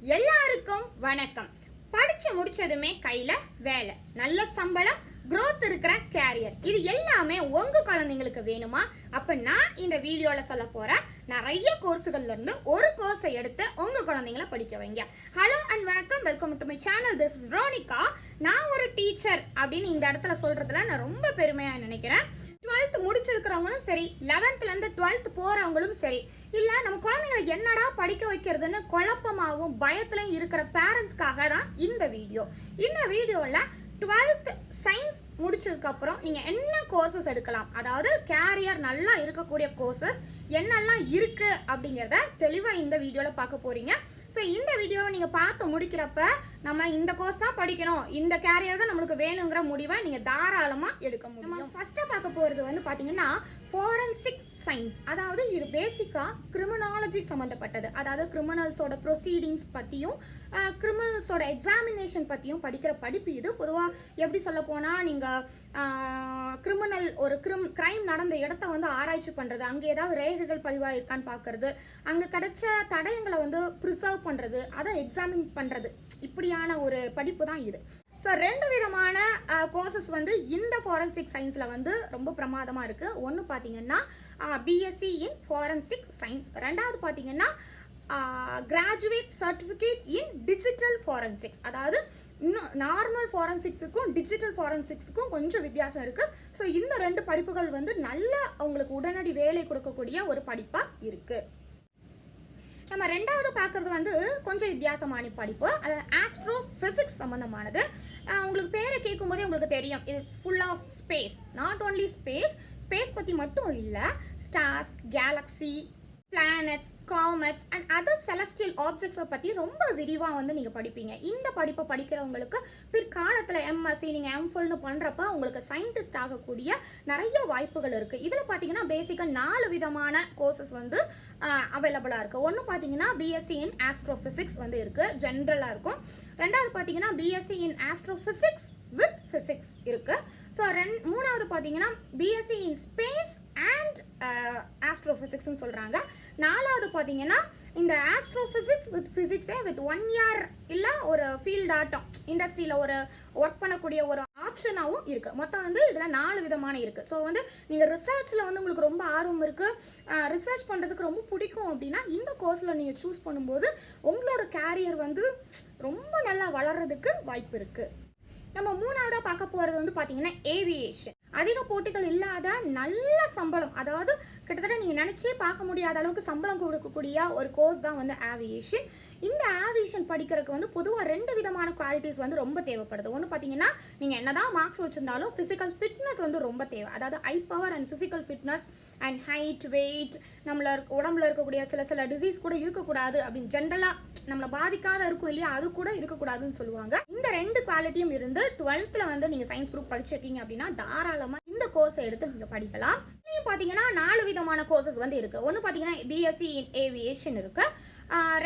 எல்லாருக்கும் வணக்கம். படிச்சு முடிச்சதுமே கையில வேலை. நல்ல சம்பளம் க்ரோத் இருக்கிற கேரியர் இது எல்லாமே உங்க குழந்தைங்களுக்கு வேணுமா? அப்ப நான் இந்த வீடியோல சொல்ல போற நிறைய கோர்ஸுகள்ல இருந்து ஒரு கோர்ஸை எடுத்து உங்க குழந்தைங்களை படிக்க வைங்க. ஹலோ அண்ட் வணக்கம். Welcome to my channel this is Ronika நான் ஒரு டீச்சர் அப்படின்னு இந்த இடத்துல சொல்றதுல நான் ரொம்ப பெருமையா நினைக்கிறேன். டென்த்து முடிச்சிருக்கிறவங்களும் சரி லெவன்த்துலேருந்து டுவெல்த் போகிறவங்களும் சரி இல்லை நம்ம குழந்தைங்களை என்னடா படிக்க வைக்கிறதுன்னு குழப்பமாகவும் பயத்துலையும் இருக்கிற பேரண்ட்ஸ்க்காக தான் இந்த வீடியோ இந்த வீடியோவில் டுவெல்த் சயின்ஸ் முடிச்சதுக்கப்புறம் நீங்கள் என்ன கோர்சஸ் எடுக்கலாம்? அதாவது கேரியர் நல்லா இருக்கக்கூடிய கோர்சஸ் என்னெல்லாம் இருக்குது அப்படிங்கிறத தெளிவாக இந்த வீடியோவில் பார்க்க போகிறீங்க ஸோ இந்த வீடியோவை நீங்கள் பார்த்து முடிக்கிறப்ப நம்ம இந்த கோர்ஸ் தான் படிக்கணும். இந்த கேரியர் தான் நம்மளுக்கு வேணுங்கிற முடிவை நீங்கள் தாராளமாக எடுக்க முடியும். நம்ம ஃபஸ்ட்டாக பார்க்க போகிறது வந்து பார்த்தீங்கன்னா ஃபோரன்சிக் சயின்ஸ் அதாவது இது பேசிக்காக கிரிமினாலஜி சம்மந்தப்பட்டது அதாவது கிரிமினல்ஸோட ப்ரொசீடிங்ஸ் பற்றியும் கிரிமினல்ஸோட எக்ஸாமினேஷன் பற்றியும் படிக்கிற படிப்பு இது. பொதுவாக எப்படி சொல்ல போனால் நீங்கள் கிரிமினல் ஒரு கிரிம் கிரைம் நடந்த இடத்த வந்து ஆராய்ச்சி பண்ணுறது அங்கே ஏதாவது ரேகைகள் பதிவாக இருக்கான்னு பார்க்கறது. அங்கே கிடைச்ச தடயங்களை வந்து ப்ரிசர்வ் பண்ணுறது அதை எக்ஸாமின் பண்ணுறது இப்படியான ஒரு படிப்பு தான் இது. ஸோ ரெண்டு விதமான கோர்சஸ் வந்து இந்த ஃபாரன்சிக் சயின்ஸில் வந்து ரொம்ப பிரமாதமாக இருக்குது ஒன்று பார்த்தீங்கன்னா பிஎஸ்சி இன் ஃபாரன்சிக் சயின்ஸ் ரெண்டாவது பார்த்தீங்கன்னா graduate certificate in digital forensics அதாவது இன்னும் நார்மல் ஃபாரன்சிக்ஸுக்கும் டிஜிட்டல் ஃபாரன்சிக்ஸுக்கும் கொஞ்சம் வித்தியாசம் இருக்குது ஸோ இந்த ரெண்டு படிப்புகள் வந்து நல்ல உங்களுக்கு உடனடி வேலை கொடுக்கக்கூடிய ஒரு படிப்பாக இருக்குது நம்ம ரெண்டாவது பார்க்குறது வந்து கொஞ்சம் வித்தியாசமான படிப்பு. அது ஆஸ்ட்ரோ ஃபிசிக்ஸ் சம்மந்தமானது உங்களுக்கு பேரை கேட்கும் போதே உங்களுக்கு தெரியும். It's full of space not only space space பற்றி மட்டும் இல்லை stars galaxy planets comets and other celestial ஆப்ஜெக்ட்ஸை பற்றி ரொம்ப விரிவாக வந்து நீங்கள் படிப்பீங்க. இந்த படிப்பை படிக்கிறவங்களுக்கு பிற்காலத்தில் எம்எஸ்சி நீங்கள் எம்ஃபுல்னு பண்ணுறப்ப உங்களுக்கு சயின்டிஸ்ட் ஆகக்கூடிய நிறைய வாய்ப்புகள் இருக்குது இதில் பார்த்தீங்கன்னா பேசிக்காக நாலு விதமான கோர்சஸ் வந்து அவைலபிளாக இருக்குது ஒன்று பார்த்தீங்கன்னா பிஎஸ்சி இன் ஆஸ்ட்ரோஃபிசிக்ஸ் வந்து இருக்குது ஜென்ரலாக இருக்கும். ரெண்டாவது பார்த்தீங்கன்னா BSc in astrophysics with physics இருக்குது ஸோ ரெண் மூணாவது பார்த்தீங்கன்னா பிஎஸ்சி இன் ஸ்பேஸ் ஆஸ்ட்ரோஃபிசிக்ஸ்னு சொல்கிறாங்க நாலாவது பார்த்தீங்கன்னா இந்த ஆஸ்ட்ரோஃபிசிக்ஸ் வித் ஃபிசிக்ஸே வித் ஒன் இயர் இல்லை ஒரு ஃபீல்ட் ஆட்டம் இண்டஸ்ட்ரியில் ஒரு ஒர்க் பண்ணக்கூடிய ஒரு ஆப்ஷனாகவும் இருக்குது மொத்தம் வந்து இதில் நாலு விதமான இருக்குது ஸோ வந்து நீங்கள் ரிசர்ச்சில் வந்து உங்களுக்கு ரொம்ப ஆர்வம் இருக்குது ரிசர்ச் பண்ணுறதுக்கு ரொம்ப பிடிக்கும் அப்படின்னா இந்த கோர்ஸில் நீங்கள் சூஸ் பண்ணும்போது உங்களோட கேரியர் வந்து ரொம்ப நல்லா வளர்கிறதுக்கு வாய்ப்பு இருக்குது நம்ம மூணாவதாக பார்க்க போகிறது வந்து பார்த்தீங்கன்னா ஏவியேஷன் அதிக போட்டிகள் இல்லாத நல்ல சம்பளம். அதாவது கிட்டத்தட்ட நீங்கள் நினச்சே பார்க்க முடியாத அளவுக்கு சம்பளம் கொடுக்கக்கூடிய ஒரு கோர்ஸ் தான் வந்து ஆவியேஷன் இந்த ஆவியேஷன் படிக்கிறதுக்கு வந்து பொதுவாக ரெண்டு விதமான குவாலிட்டிஸ் வந்து ரொம்ப தேவைப்படுது. ஒன்று பார்த்தீங்கன்னா நீங்கள் என்னதான் மார்க்ஸ் வச்சிருந்தாலும் ஃபிசிக்கல் ஃபிட்னஸ் வந்து ரொம்ப தேவை. அதாவது eye power and physical fitness and height weight நம்மள இருக்க- உடம்புல இருக்கக்கூடிய சில சில டிசீஸ் கூட இருக்கக்கூடாது அப்படின்னு ஜென்ரலாக நம்மளை பாதிக்காத இருக்கும் இல்லையா? அது கூட இருக்கக்கூடாதுன்னு சொல்லுவாங்க. இந்த ரெண்டு குவாலிட்டியும் இருந்து டுவெல்த்தில் வந்து நீங்கள் சயின்ஸ் குரூப் படிச்சிருக்கீங்க அப்படின்னா தாராளமாக இந்த கோர்ஸை எடுத்து நீங்கள் படிக்கலாம். இதுலயும் பார்த்தீங்கன்னா நாலு விதமான கோர்சஸ் வந்து இருக்குது ஒன்று பார்த்தீங்கன்னா பிஎஸ்சி இன் ஏவியேஷன் இருக்குது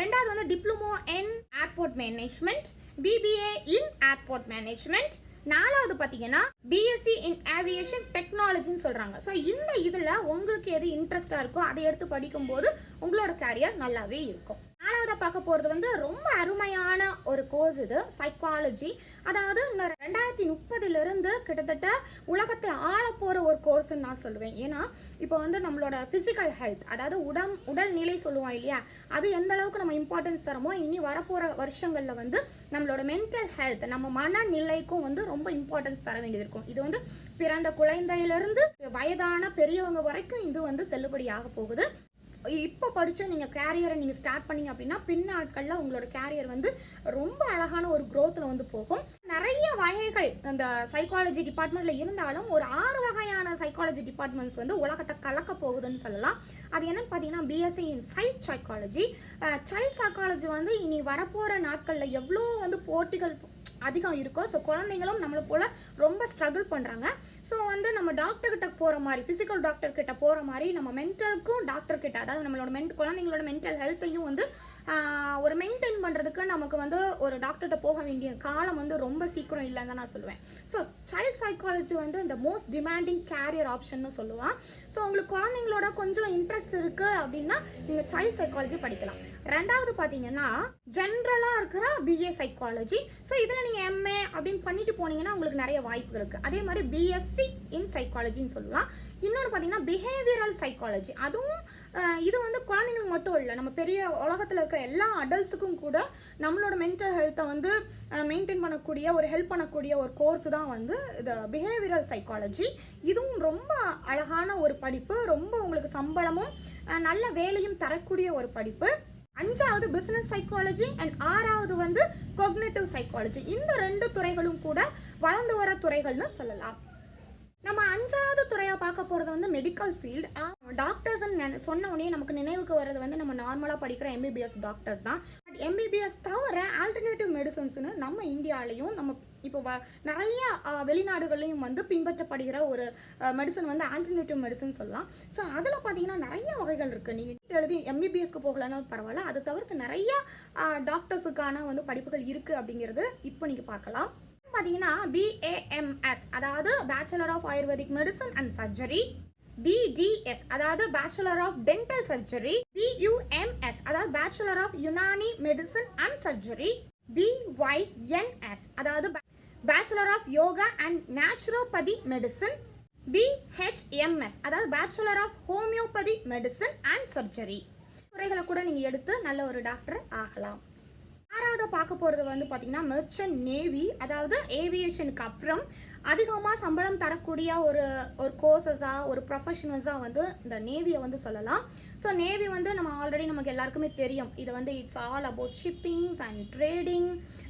ரெண்டாவது வந்து diploma in airport management BBA in airport management நாலாவது பார்த்தீங்கன்னா பிஎஸ்சி இன் ஏவியேஷன் டெக்னாலஜின்னு சொல்கிறாங்க ஸோ இந்த இதில் உங்களுக்கு எது இன்ட்ரெஸ்டாக இருக்கோ அதை எடுத்து படிக்கும்போது உங்களோட கேரியர் நல்லாவே இருக்கும். பார்க்க போகிறது வந்து ரொம்ப அருமையான ஒரு கோர்ஸ் இது சைக்காலஜி அதாவது ரெண்டாயிரத்தி முப்பதுலேருந்து கிட்டத்தட்ட உலகத்தை ஆள போகிற ஒரு கோர்ஸ்ன்னு நான் சொல்லுவேன். ஏன்னா இப்போ வந்து நம்மளோட ஃபிசிக்கல் ஹெல்த் அதாவது உடம் உடல்நிலை சொல்லுவோம் இல்லையா? அது எந்த அளவுக்கு நம்ம இம்பார்ட்டன்ஸ் தரமோ இனி வரப்போகிற வருஷங்களில் வந்து நம்மளோட மென்டல் ஹெல்த் நம்ம மனநிலைக்கும் வந்து ரொம்ப இம்பார்ட்டன்ஸ் தர வேண்டியது இருக்கும். இது வந்து பிறந்த குழந்தையிலிருந்து வயதான பெரியவங்க வரைக்கும் இது வந்து செல்லுபடியாக போகுது. இப்போ படித்த நீங்கள் கேரியரை நீங்கள் ஸ்டார்ட் பண்ணீங்க அப்படின்னா பின்னாட்களில் உங்களோட கேரியர் வந்து ரொம்ப அழகான ஒரு க்ரோத்தில் வந்து போகும். நிறைய வகைகள் அந்த சைக்காலஜி டிபார்ட்மெண்ட்டில் இருந்தாலும் ஒரு ஆறு வகையான சைக்காலஜி டிபார்ட்மெண்ட்ஸ் வந்து உலகத்தை கலக்க போகுதுன்னு சொல்லலாம். அது என்னன்னு பார்த்தீங்கன்னா BSc in child psychology child psychology வந்து இனி வரப்போகிற நாட்களில் எவ்வளோ வந்து போட்டிகள் அதிகம் இருக்கும் ஸோ குழந்தைங்களும் நம்மளை போல் ரொம்ப ஸ்ட்ரகிள் பண்ணுறாங்க ஸோ வந்து நம்ம டாக்டர்கிட்ட போகிற மாதிரி ஃபிசிக்கல் டாக்டர்கிட்ட போகிற மாதிரி நம்ம மென்டலுக்கும் டாக்டர்கிட்ட அதாவது நம்மளோட மென்ட் குழந்தைங்களோட மென்டல் ஹெல்த்தையும் வந்து ஒரு மெயின்டைன் பண்ணுறதுக்கு நமக்கு வந்து ஒரு டாக்டர்கிட்ட போக வேண்டிய காலம் வந்து ரொம்ப சீக்கிரம் இல்லைன்னு தான் நான் சொல்லுவேன். ஸோ சைல்ட் சைக்காலஜி வந்து இந்த மோஸ்ட் டிமாண்டிங் கேரியர் ஆப்ஷன்னு சொல்லுவான். ஸோ உங்களுக்கு குழந்தைங்களோட கொஞ்சம் இன்ட்ரெஸ்ட் இருக்குது அப்படின்னா நீங்கள் சைல்ட் சைக்காலஜி படிக்கலாம். ரெண்டாவது பார்த்தீங்கன்னா ஜென்ரலாக இருக்கிற பிஏ சைக்காலஜி ஸோ இதில் நீங்கள் எம்ஏ அப்படின்னு பண்ணிட்டு போனீங்கன்னா உங்களுக்கு நிறைய வாய்ப்புகள் இருக்குது அதே மாதிரி பிஎஸ்சி இன் சைக்காலஜின்னு சொல்லலாம். இன்னொன்று பார்த்தீங்கன்னா பிஹேவியரல் சைக்காலஜி அதுவும் இது வந்து குழந்தைங்களுக்கு மட்டும் இல்லை நம்ம பெரிய உலகத்தில் இருக்கிற எல்லா அடல்ட்ஸுக்கும் கூட நம்மளோட மென்டல் ஹெல்த்தை வந்து மெயின்டைன் பண்ணக்கூடிய ஒரு ஹெல்ப் பண்ணக்கூடிய ஒரு கோர்ஸ் தான் வந்து இது பிஹேவியரல் சைக்காலஜி இதுவும் ரொம்ப அழகான ஒரு படிப்பு ரொம்ப உங்களுக்கு சம்பளமும் நல்ல வேலையும் தரக்கூடிய ஒரு படிப்பு. அஞ்சாவது பிஸ்னஸ் சைக்காலஜி அண்ட் ஆறாவது வந்து கொக்னேட்டிவ் சைக்காலஜி இந்த ரெண்டு துறைகளும் கூட வளர்ந்து வர துறைகள்னு சொல்லலாம். நம்ம அஞ்சாவது துறையாக பார்க்க போகிறது வந்து மெடிக்கல் ஃபீல்டு டாக்டர்ஸ் சொன்ன உடனே நமக்கு நினைவுக்கு வர்றது வந்து நம்ம நார்மலாக படிக்கிற எம்பிபிஎஸ் டாக்டர்ஸ் தான். பட் எம்பிபிஎஸ் தவிர ஆல்டர்னேட்டிவ் மெடிசன்ஸ்னு நம்ம இந்தியாலையும் நம்ம இப்போ வ நிறைய வெளிநாடுகள்லையும் வந்து பின்பற்றப்படுகிற ஒரு மெடிசன் வந்து ஆல்டர்னேட்டிவ் மெடிசன் சொல்லலாம். ஸோ அதில் பார்த்தீங்கன்னா நிறைய வகைகள் இருக்குது நீங்கள் எழுதி எம்பிபிஎஸ்க்கு போகலன்னா பரவாயில்ல. அதை தவிர்த்து நிறைய டாக்டர்ஸுக்கான வந்து படிப்புகள் இருக்குது அப்படிங்கிறது இப்போ நீங்கள் பார்க்கலாம். பார்த்தீங்கன்னா பிஏஎம்எஸ் அதாவது bachelor of Ayurvedic medicine and surgery BDS அதாவது bachelor of dental surgery BUMS அதாவது bachelor of Unani medicine and surgery பிஒய்என்எஸ் அதாவது bachelor of yoga and naturopathy medicine BHMS அதாவது bachelor of homeopathy medicine and surgery துறைகளை கூட நீங்கள் எடுத்து நல்ல ஒரு டாக்டர் ஆகலாம். அடுத்ததாக பார்க்க போகிறது வந்து பார்த்திங்கன்னா மெர்ச்சன்ட் நேவி அதாவது ஏவியேஷனுக்கு அப்புறம் அதிகமாக சம்பளம் தரக்கூடிய ஒரு ஒரு கோர்சஸாக ஒரு ப்ரொஃபஷனல்ஸாக வந்து இந்த நேவியை வந்து சொல்லலாம். ஸோ நேவி வந்து நம்ம ஆல்ரெடி நமக்கு எல்லாருக்குமே தெரியும். இது வந்து it's all about shippings and trading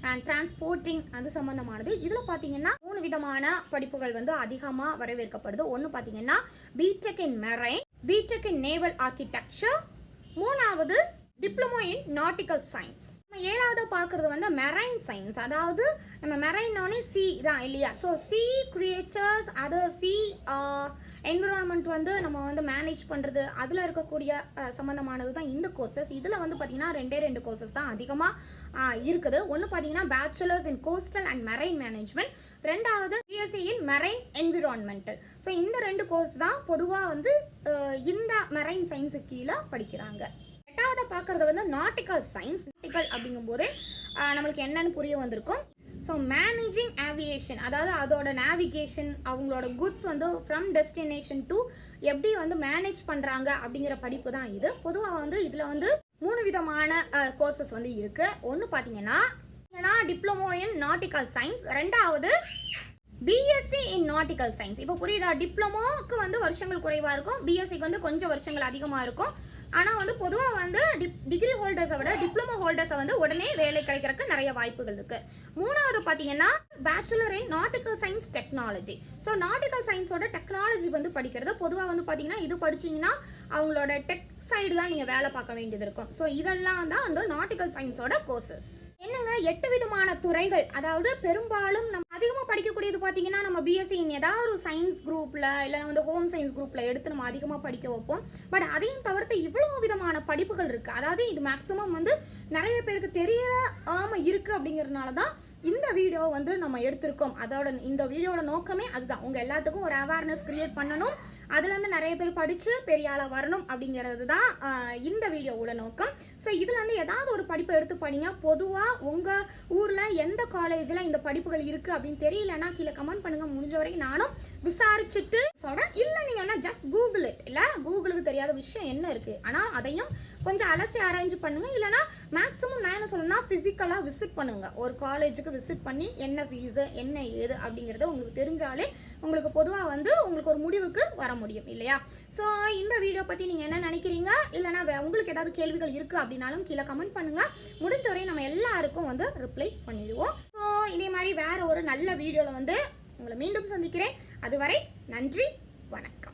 and transporting அது சம்மந்தமானது இதில் பார்த்தீங்கன்னா மூணு விதமான படிப்புகள் வந்து அதிகமாக வரவேற்கப்படுது. ஒன்று பார்த்தீங்கன்னா BTech in marine BTech in naval architecture மூணாவது டிப்ளமோ இன் நாட்டிக்கல் சயின்ஸ் நம்ம ஏழாவது பார்க்குறது வந்து மெரைன் சயின்ஸ் அதாவது நம்ம மெரைனோடனே சி தான் இல்லையா? ஸோ சி கிரியேச்சர்ஸ் அது சி என்விரான்மெண்ட் uh, வந்து நம்ம வந்து மேனேஜ் பண்ணுறது அதில் இருக்கக்கூடிய uh, சம்மந்தமானது தான் இந்த கோர்சஸ் இதில் வந்து பார்த்திங்கன்னா ரெண்டே ரெண்டு கோர்சஸ் தான் அதிகமாக uh, இருக்குது. ஒன்று பார்த்தீங்கன்னா bachelors in coastal and marine management ரெண்டாவது BSc in marine environmental so இந்த ரெண்டு கோர்ஸ் தான் பொதுவாக வந்து இந்த மெரைன் சயின்ஸுக்கு கீழே படிக்கிறாங்க. பார்க்குறது வந்து நாட்டிக்கல் சயின்ஸ் நாட்டிக்கல் அப்படிங்கும்போது நம்மளுக்கு என்னன்னு புரிய வந்திருக்கும். ஸோ மேனேஜிங் ஆவியேஷன் அதாவது அதோட நேவிகேஷன் அவங்களோட குட்ஸ் வந்து ஃப்ரம் டெஸ்டினேஷன் டு எப்படி வந்து மேனேஜ் பண்ணுறாங்க அப்படிங்கிற படிப்பு தான் இது. பொதுவாக வந்து இதில் வந்து மூணு விதமான கோர்சஸ் வந்து இருக்குது ஒன்று பார்த்தீங்கன்னா டிப்ளமோ இன் நாட்டிக்கல் சயின்ஸ் ரெண்டாவது பிஎஸ்சி இன் நாட்டிக்கல் சயின்ஸ் இப்போ புரியுதா? டிப்ளமோக்கு வந்து வருஷங்கள் குறைவாக இருக்கும். பிஎஸ்சிக்கு வந்து கொஞ்சம் வருஷங்கள் அதிகமாக இருக்கும். ஆனால் வந்து பொதுவாக வந்து டிகிரி ஹோல்டர்ஸை விட டிப்ளமோ ஹோல்டர்ஸை வந்து உடனே வேலை கிடைக்கிறதுக்கு நிறைய வாய்ப்புகள் இருக்குது மூணாவது பார்த்தீங்கன்னா bachelor in nautical science technology so nautical சயின்ஸோட technology வந்து படிக்கிறது. பொதுவாக வந்து பார்த்தீங்கன்னா இது படிச்சீங்கன்னா அவங்களோட டெக் சைடு தான் நீங்கள் வேலை பார்க்க வேண்டியது இருக்கும். ஸோ இதெல்லாம் தான் வந்து நாட்டிக்கல் சயின்ஸோட கோர்சஸ் என்னங்க? எட்டு விதமான துறைகள். அதாவது பெரும்பாலும் நம்ம அதிகமாக படிக்கக்கூடியது பார்த்தீங்கன்னா நம்ம பிஎஸ்சி ஏதாவது ஒரு சயின்ஸ் குரூப்பில் இல்லை வந்து ஹோம் சயின்ஸ் குரூப்பில் எடுத்து நம்ம அதிகமாக படிக்க வைப்போம். பட் அதையும் தவிர்த்து இவ்வளோ விதமான படிப்புகள் இருக்குது அதாவது இது மேக்ஸிமம் வந்து நிறைய பேருக்கு தெரியாம இருக்குது அப்படிங்கிறதுனால தான் இந்த வீடியோ வந்து நம்ம எடுத்திருக்கோம். அதோட இந்த வீடியோட நோக்கமே அதுதான். உங்கள் எல்லாத்துக்கும் ஒரு அவேர்னஸ் க்ரியேட் பண்ணணும். அதுலேருந்து நிறைய பேர் படித்து பெரிய ஆளாக வரணும் அப்படிங்கிறது தான் இந்த வீடியோவோட நோக்கம். ஸோ இதுலேருந்து ஏதாவது ஒரு படிப்பை எடுத்து படிங்க. பொதுவாக உங்கள் ஊரில் எந்த காலேஜில் இந்த படிப்புகள் இருக்குது அப்படின்னு தெரியலன்னா கீழே கமெண்ட் பண்ணுங்கள் முடிஞ்ச வரைக்கும் நானும் விசாரிச்சுட்டு சொல்கிறேன் இல்லை நீங்கள் வேணால் ஜஸ்ட் கூகுள் இட் இல்லை கூகுளுக்கு தெரியாத விஷயம் என்ன இருக்குது ஆனால் அதையும் கொஞ்சம் அலசி அரேஞ்ச் பண்ணுங்கள் இல்லைனா மேக்ஸிமம் நான் என்ன சொல்லணும்னா ஃபிசிக்கலாக விசிட் பண்ணுங்கள் ஒரு காலேஜுக்கு விசிட் பண்ணி என்ன ஃபீஸு என்ன ஏது அப்படிங்கிறது உங்களுக்கு தெரிஞ்சாலே உங்களுக்கு பொதுவாக வந்து உங்களுக்கு ஒரு முடிவுக்கு வர முடியும் இல்லையா? ஸோ இந்த வீடியோ பற்றி நீங்கள் என்ன நினைக்கிறீங்க? இல்லைனா உங்களுக்கு ஏதாவது கேள்விகள் இருக்குது அப்படின்னாலும் கீழே கமெண்ட் பண்ணுங்கள் முடிஞ்ச வரையும் நம்ம எல்லாருக்கும் வந்து ரிப்ளை பண்ணிடுவோம். ஸோ இதே மாதிரி வேறு ஒரு நல்ல வீடியோவில் வந்து உங்களை மீண்டும் சந்திக்கிறேன். அதுவரை நன்றி வணக்கம்.